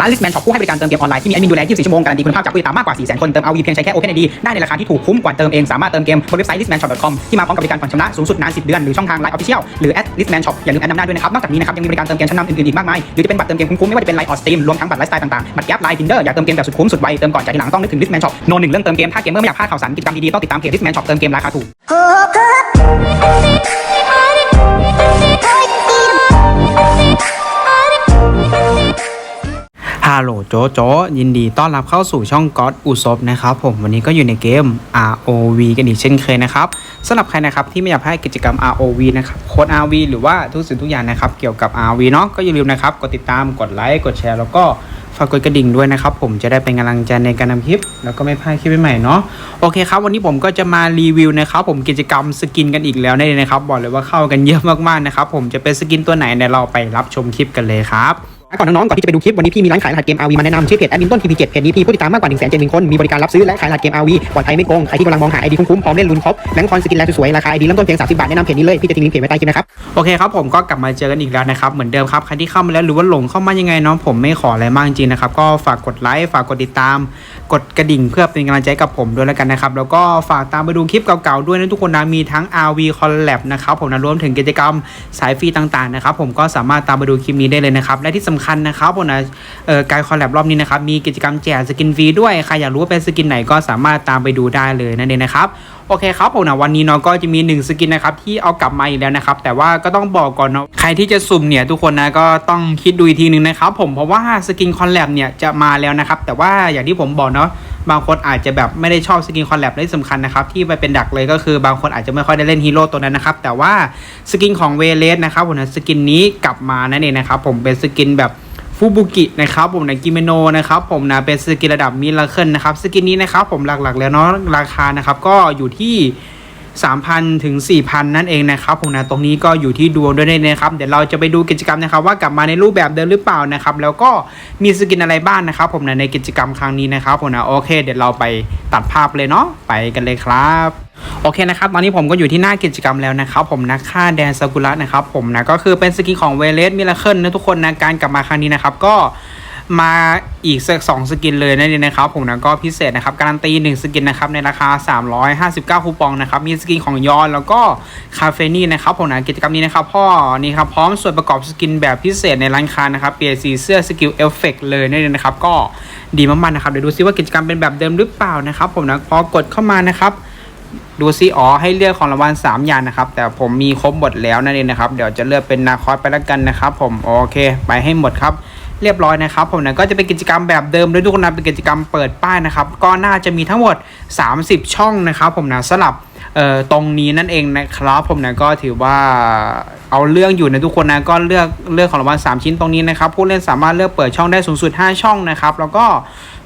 ร้าน Listman Shop ผู้ให้บริการเติมเกมออนไลน์ที่มีแอดมินดูแล 24 ชั่วโมง การันตีคุณภาพจากผู้ติดตามมากกว่า 400,000 คน เติมเอาวีเพียงใช้แค่ OpenID ได้ในราคาที่ถูกคุ้มกว่าเติมเอง สามารถเติมเกมบนเว็บไซต์ listmanshop.com ที่มาพร้อมกับบริการผ่อนชำระสูงสุดนาน 10 เดือน หรือช่องทาง Line Official หรือ @listman shop อย่าลืมแอดนำหน้าด้วยนะครับ นอกจากนี้นะครับยังมีบริการเติมเกมชั้นนำอื่นๆอีกมากมาย หรือจะเป็นบัตรเติมเกมคุ้มๆไม่ว่าจะเป็น Line or Steam รวมทั้งบัตรไลฟ์สไตล์ต่างๆบัตรแก๊ป Line Tinder อยากเติมเกมแบบสุดคุ้มสุดไวเติมก่อนจ่ายทีหลังต้องนึกถึง Listman Shop โนหนึ่งเรื่องเติมเกมถ้าเกมเมอร์ไม่อยากพลาดข่าวสารกิจกรรมดีๆต้องติดตามเพจ Listman Shop เติมเกมราคาถูก ฮัลโหลโจโจยินดีต้อนรับเข้าสู่ช่องก็ d อุซบนะครับผมวันนี้ก็อยู่ในเกม ROV กันอีกเช่นเคยนะครับสำหรับใครนะครับที่ไม่อยากให้กิจกรรม ROV นะครับโค้ด RV หรือว่าทุกสิ่งทุกอย่างนะครับเกี่ยวกับ RV เนาะก็อย่าลืมนะครับกดติดตามกดไลค์กดแชร์แล้วก็ฝากกดกระดิ่งด้วยนะครับผมจะได้เป็นกำลังใจในการทำคลิป แล้วก็ไม่พลาดคลิปใหม่ๆเนาะโอเคครับ วันนี้ผมก็จะมารีวิวนะครับผมกิจกรรมสกินกันอีกแล้วนั่นเองนะครับบอกเลยว่าเข้ากันเยอะมากๆนะครับผมจะเป็นสกินตัวไหนเนี่ยเราไปรับชมคลิปกันเลยครับ ก่อนน้องๆ ก่อนที่จะไปดูคลิป วันนี้พี่มีร้านขายรหัสเกม RV มาแนะนำชื่อเพจแอดมินต้นทีพีเจ็ดเพจนี้พี่ผู้ติดตามมากกว่า1 7 0 0 0 0คน มีบริการรับซื้อและขายรหัสเกม RV ปลอดภัยไม่โกง ใครที่กำลังมองหาไอดีคุ้มๆพร้อมเล่นลุ้นครบแบงค์คอนสกินแลนด์สวยๆ ราคาไอดีเริ่มต้นเพียง30บาทแนะนำเพจนี้เลยพี่จะทิ้งลิงก์เพจไว้ใต้คลิปนะครับโอเคครับผมก็กลับมาเจอกันอีกแล้วนะครับเหมือนเดิมครับใครที่เข้ามาแล้วหรือว่าหลงเข้ามายังไงเนาะผมไม่ขออะไรมากจริงๆนะครับก็ฝากกดไลค์ฝากกดติดตาม กดกระดิ่งเพื่อเป็นกำลังใจกับผมด้วยแล้วกันนะครับ แล้วก็ฝากตามไปดูคลิปเก่าๆด้วยนะทุกคนนะมีทั้ง RV Collab นะครับผมนะรวมถึงกิจกรรมสายฟรีต่างๆนะครับผมก็สามารถตามไปดูคลิปนี้ได้เลยนะครับ และที่สำคัญนะครับผมนะเอ่อการคอลแลบรอบนี้นะครับมีกิจกรรมแจกสกินฟรีด้วยใครอยากรู้ว่าเป็นสกินไหนก็สามารถตามไปดูได้เลยนั่นเองนะครับโอเคครับผมนะวันนี้เนาะก็จะมี 1 สกินนะครับที่เอากลับมาอีกแล้วนะครับแต่ว่าก็ต้องบอกก่อนเนาะใครที่จะสุ่มเนี่ยทุกคนนะก็ต้องคิดดูอีกทีหนึ่งนะครับผมเพราะว่าสกินคอลแลบเนี่ยจะมาแล้วนะครับแต่ว่าอย่างที่ผมบอกเนาะบางคนอาจจะแบบไม่ได้ชอบสกินคอลแลบและที่สำคัญนะครับที่ไปเป็นดักเลยก็คือบางคนอาจจะไม่ค่อยได้เล่นฮีโร่ตัวนั้นนะครับแต่ว่าสกินของเวเลสนะครับผมนะสกินนี้กลับมานั่นเองนะครับผมเป็นสกินแบบ ฟูบุกินะครับผมในกิเมโนนะครับผมนะเป็นสกินระดับมิราเคิลนะครับสกินนี้นะครับผมหลักๆแล้วเนาะราคานะครับก็อยู่ที่ 3,000 ถึง 4,000 นั่นเองนะครับผมนะตรงนี้ก็อยู่ที่ดวงด้วยนะครับเดี๋ยวเราจะไปดูกิจกรรมนะครับว่ากลับมาในรูปแบบเดิมหรือเปล่านะครับแล้วก็มีสกินอะไรบ้างนะครับผมนะในกิจกรรมครั้งนี้นะครับผมนะโอเค เดี๋ยวเราไปตัดภาพเลยเนาะไปกันเลยครับ โอเคนะครับตอนนี้ผมก็อยู่ที่หน้ากิจกรรมแล้วนะครับผมนะค่าแดนซากุระนะครับผมนะก็คือเป็นสกินของเวเลสมิราเคิลนะทุกคนนะการกลับมาครั้งนี้นะครับก็มาอีกสักสองสกินเลยนั่นเองนะครับผมนะก็พิเศษนะครับการันตี 1 สกินนะครับในราคา 359 คูปองนะครับมีสกินของยอนแล้วก็คาเฟนี่นะครับผมนะกิจกรรมนี้นะครับพ่อนี่ครับพร้อมส่วนประกอบสกินแบบพิเศษในร้านค้านะครับเปลี่ยนสีเสื้อสกิลเอฟเฟกเลยนั่นเองนะครับก็ดีมากๆนะครับเดี๋ยวดูซิว่ากิจกรรมเป็นแบบเดิมหรือเปล่านะครับผมนะพอกดเข้ามานะครับ ดูซิอ๋อให้เลือกของรางวัล3อย่างนะครับ แต่ผมมีครบหมดแล้วนั่นเองนะครับ เดี๋ยวจะเลือกเป็นนาคอสไปแล้วกันนะครับ ผมโอเค ไปให้หมดครับเรียบร้อยนะครับผมนะก็จะเป็นกิจกรรมแบบเดิมด้วยทุกคนนะเป็นกิจกรรมเปิดป้ายนะครับ ก็น่าจะมีทั้งหมด 30 ช่องนะครับ ผมนะสลับ เอ่อตรงนี้นั่นเองนะครับผมนะก็ถือว่าเอาเรื่องอยู่ในะทุกคนนะก็เลือกเลือกของรางวัล3ชิ้นตรงนี้นะครับผู้เล่นสามารถเลือกเปิดช่องได้สูงสุด 5 ช่องนะครับแล้วก็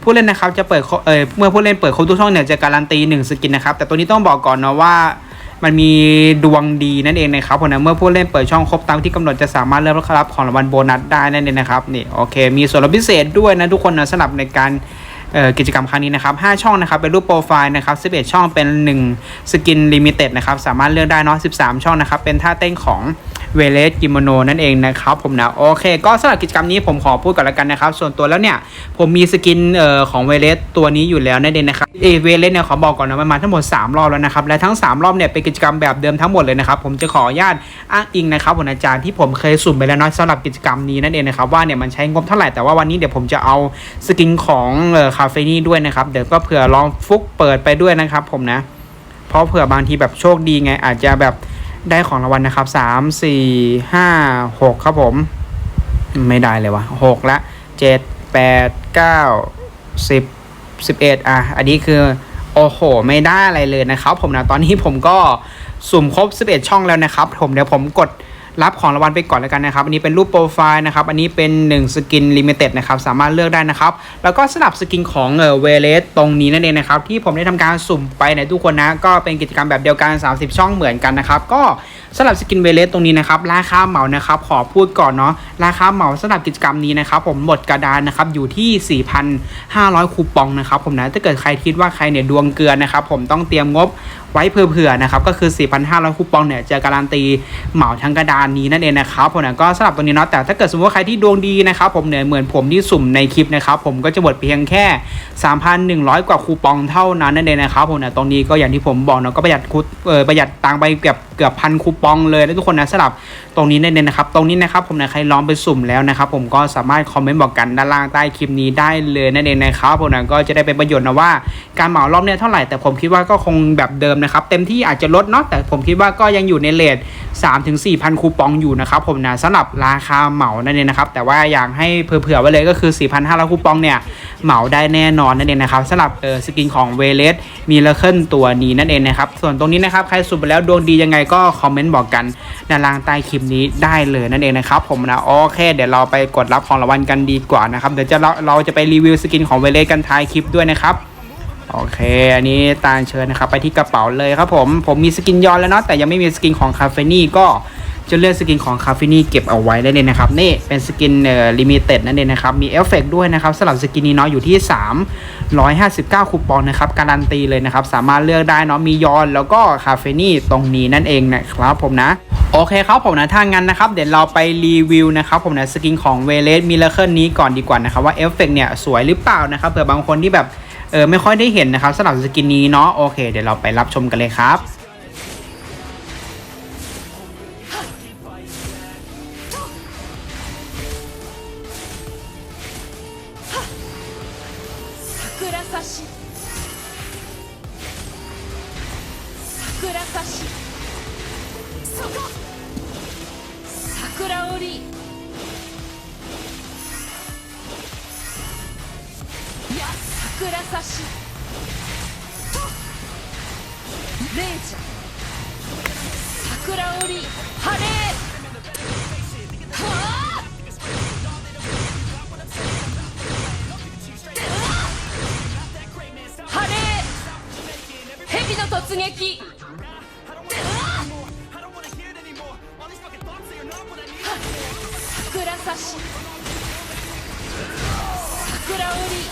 ผู้เล่นนะครับจะเปิดเออเมื่อผู้เล่นเปิดครบทุกช่องเนี่ยจะการันตี 1 สกินนะครับแต่ตัวนี้ต้องบอกก่อนนะว่ามันมีดวงดีนั่นเองนะครับผมนะเมื่อผู้เล่นเปิดช่องครบตามที่กำหนดจะสามารถเลือกรับของรางวัลโบนัสได้นั่นเองนะครับนี่โอเค มีส่วนลดพิเศษด้วยนะทุกคนนะสำหรับในการ กิจกรรมครั้งนี้นะครับ5ช่องนะครับเป็นรูปโปรไฟล์นะครับ11 ช่องเป็น 1 สกินลิมิเต็ดนะครับสามารถเลือกได้เนาะ13 ช่องนะครับเป็นท่าเต้นของ เวเลสกิโมโนนั่นเองนะครับผมนะโอเค ก็สำหรับกิจกรรมนี้ผมขอพูดก่อนล้วกันนะครับ ส่วนตัวแล้วเนี่ยผมมีสกินเอ่อของเวเลสตัวนี้อยู่แล้วนั่นเองนะครับเอเวเลสเนี่ยขอบอกก่อนนะมันมาทั้งหมด 3 รอบแล้วนะครับและทั้ง 3 รอบเนี่ยเป็นกิจกรรมแบบเดิมทั้งหมดเลยนะครับผมจะขออนุญาตอ้างอิงนะครับผมอาจารย์ที่ผมเคยสุ่มไปแล้วเนาะสำหรับกิจกรรมนี้นั่นเองนะครับว่าเนี่ยมันใช้งบเท่าไหร่แต่ว่าวันนี้เดี๋ยวผมจะเอาสกินของเอ่อคาเฟนี่ด้วยนะครับเดี๋ยวก็เผื่อลองฟุกเปิดไปด้วยนะครับผมนะเพราะเผื่อบางทีแบบโชคดีไงอาจจะแบบ ได้ของรางวัลนะครับสามสี่ห้าหกครับผม ไม่ได้เลยวะหกละเจ็ดแปดเก้าสิบสิบเอ็ดอะ อันนี้คือโอ้โห ไม่ได้อะไรเลยนะครับ ผมนะตอนนี้ผมก็สุ่มครบ 11 ช่องแล้วนะครับ ผมเดี๋ยวผมกด รับของรางวัลไปก่อนแล้วกันนะครับ อันนี้เป็นรูปโปรไฟล์นะครับ อันนี้เป็น 1 สกินลิมิเต็ดนะครับ สามารถเลือกได้นะครับ แล้วก็สลับสกินของเออเวเลสตรงนี้นั่นเองนะครับ ที่ผมได้ทำการสุ่มไปในทุกคนนะ ก็เป็นกิจกรรมแบบเดียวกัน 30 ช่องเหมือนกันนะครับ ก็สลับสกินเวเลสตรงนี้นะครับ ราคาเหมานะครับ ขอพูดก่อนเนาะ ราคาเหมาสำหรับกิจกรรมนี้นะครับ ผมหมดกระดานนะครับอยู่ที่ 4,500 คูปองนะครับ ผมนะ ถ้าเกิดใครคิดว่าใครเนี่ยดวงเกลือนะครับ ผมต้องเตรียมงบ ไว้เผื่อๆนะครับก็คือ 4,500คูปองเนี่ยจะการันตีเหมาทั้งกระดานนี้นั่นเองนะครับผมนะก็สำหรับตรงนี้เนาะแต่ถ้าเกิดสมมติว่าใครที่ดวงดีนะครับผมเนี่ยเหมือนผมที่สุ่มในคลิปนะครับผมก็จะหมดเพียงแค่ 3,100 กว่าคูปองเท่านั้นนั่นเองนะครับผมเนี่ยตรงนี้ก็อย่างที่ผมบอกเนาะก็ประหยัดคูเออประหยัดตังไปเกือบ เกือบพันคูปองเลยนะทุกคนนะสำหรับตรงนี้นั่นนะครับตรงนี้นะครับผมนี่ยใครลองไปสุ่มแล้วนะครับผมก็สามารถคอมเมนต์บอกกันด้านล่างใต้คลิปนี้ได้เลยนั่นเองนะครับผมนะก็จะได้เป็นประโยชน์นะว่าการเหมารอบเนี่ยเท่าไหร่แต่ผมคิดว่าก็คงแบบเดิมนะครับเต็มที่อาจจะลดเนาะแต่ผมคิดว่าก็ยังอยู่ในเลท3ถึง4,000 คูปองอยู่นะครับผมนะสำหรับราคาเหมานั่นเองนะครับแต่ว่าอยากให้เผื่อๆไว้เลยก็คือ 4,500 คูปองเนี่ยเหมาได้แน่นอนนั่นเองนะครับสำหรับเออสกินของเวเลสมีเลเคิลตัวนี้นั่นเองนะครับส่วนตรงนี้นะครับใครสุ่มไปแล้วดวงดียังไงก็คอมเมนต์บอกกันด้านล่างใต้คลิปนี้ได้เลยนั่นเองนะครับผมนะโอเค เดี๋ยวเราไปกดรับของรางวัลกันดีกว่านะครับเดี๋ยวจะเราเราจะไปรีวิวสกินของเวเลสกันท้ายคลิปด้วยนะครับโอเค อันนี้ตาลเชิญนะครับไปที่กระเป๋าเลยครับผม ผมมีสกินย้อนแล้วเนาะแต่ยังไม่มีสกินของคาเฟนี่ก็จะเลือกสกินของคาเฟนี่เก็บเอาไว้ได้เลยนะครับ นี่เป็นสกินเอ่อลิมิเต็ดนั่นเองนะครับ มีเอฟเฟกด้วยนะครับสำหรับสกินนี้เนาะอยู่ที่ 159 คูปองนะครับการันตีเลยนะครับ สามารถเลือกได้เนาะมียอนแล้วก็คาเฟนี่ตรงนี้นั่นเองนะครับผมนะโอเคครับผมนะถ้างั้นนะครับ เดี๋ยวเราไปรีวิวนะครับผมนะสกินของเวเลสมิลเลอร์นี้ก่อนดีกว่านะครับ ว่าเอฟเฟกเนี่ยสวยหรือเปล่านะครับเผื่อบางคนที่แบบเออไม่ค่อยได้เห็นนะครับสำหรับสกินนี้เนาะโอเค เดี๋ยวเราไปรับชมกันเลยครับ 桜差し。桜差し。そこ。桜折りいや桜差し。と。レイジャー。桜折り晴れ。突撃。桜差し桜折り。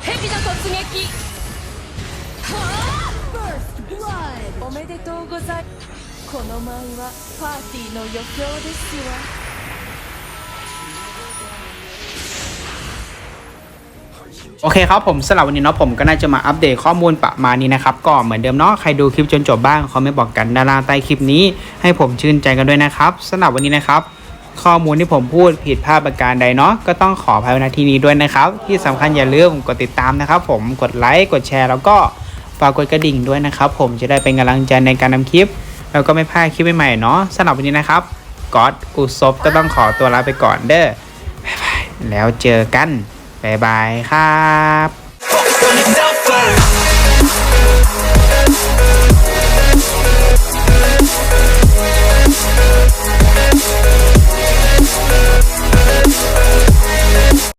蛇の突撃。おめでとうござい。この舞はパーティーの余興ですわ。 โอเคครับผมสำหรับวันนี้เนาะผมก็น่าจะมาอัปเดตข้อมูลประมาณนี้นะครับก็เหมือนเดิมเนาะใครดูคลิปจนจบบ้างคอมเมนต์บอกกันด้านล่างใต้คลิปนี้ ให้ผมชื่นใจกันด้วยนะครับสำหรับวันนี้นะครับข้อมูลที่ผมพูดผิดพลาดประการใดเนาะก็ต้องขออภัยในที่นี้ด้วยนะครับ ที่สำคัญอย่าลืมกดติดตามนะครับ ผมกดไลค์กดแชร์ แล้วก็ฝากกดกระดิ่งด้วยนะครับ ผมจะได้เป็นกำลังใจในการทำคลิป แล้วก็ไม่พลาดคลิปใหม่ๆเนาะสำหรับวันนี้นะครับก๊อตกูซบก็ต้องขอตัวลาไปก่อนเด้อบ๊ายบายแล้วเจอกัน บ๊ายบายครับ